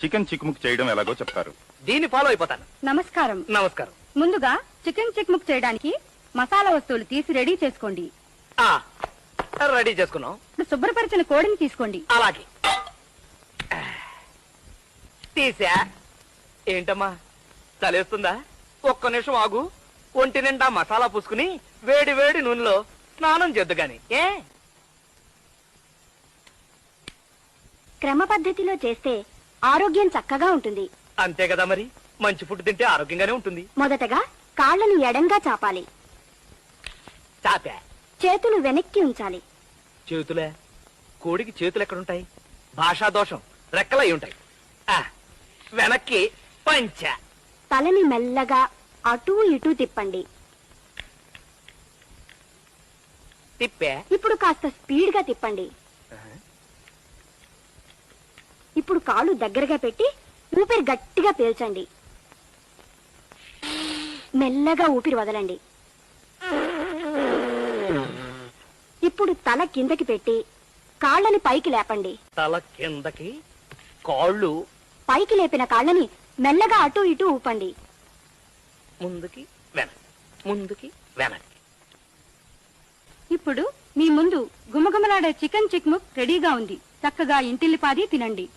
Chicken చిక్ముక్ చేయడం ఎలాగో చెప్తారు. దీన్ని ఫాలో అయిపోతాను. నమస్కారం. నమస్కారం. ముందుగా చికెన్ చిక్ముక్ చేయడానికి మసాలా వస్తువులు తీసి రెడీ చేసుకోండి. ఆ రెడీ చేసుకున్నాం. ఇప్పుడు శుభ్రపరిచిన కోడిని తీసుకోండి. అలాగే. తీసా? ఏంటమ్మా? చలేస్తుందా ఒక్క నిమిషం ఆగు. ఒంటి నిండా మసాలా పూసుకుని వేడి వేడి నూనెలో స్నానం చేద్దు గాని ఏ? క్రమ పద్ధతిలో చేస్తే ఆరోగ్యం చక్కగా ఉంటుంది. అంతే కదా మరి? మంచి ఫుడ్ తింటే ఆరోగ్యంగానే ఉంటుంది. మొదటగా కాళ్ళను ఎడంగా చాపాలి. చాపా? చేతులు వెనక్కి ఉంచాలి. చేతులే? కోడికి చేతులు ఎక్కడుంటాయి? భాషా దోషం రెక్కలై ఉంటాయి. ఆ, వెనక్కి పంచ. తలని మెల్లగా అటూ ఇటూ తిప్పండి. తిప్పే? ఇప్పుడు కాస్త స్పీడ్గా తిప్పండి. ఇప్పుడు కాలు దగ్గరగా పెట్టి ఊపిరి గట్టిగా పీల్చండి. మెల్లగా ఊపిరి వదలండి. ఇప్పుడు తల కిందకి పెట్టి కాళ్ళని పైకి లేపండి. తల కిందకి కాళ్ళు పైకి లేపిన కాళ్ళని మెల్లగా అటూ ఇటూ ఊపండి. ముందుకి వెనక్కి ముందుకి వెనక్కి. ఇప్పుడు మీ ముందు గుమగుమలాడే చికెన్ చిక్ముక్ రెడీగా ఉంది. చక్కగా ఇంటిల్లిపాది తినండి.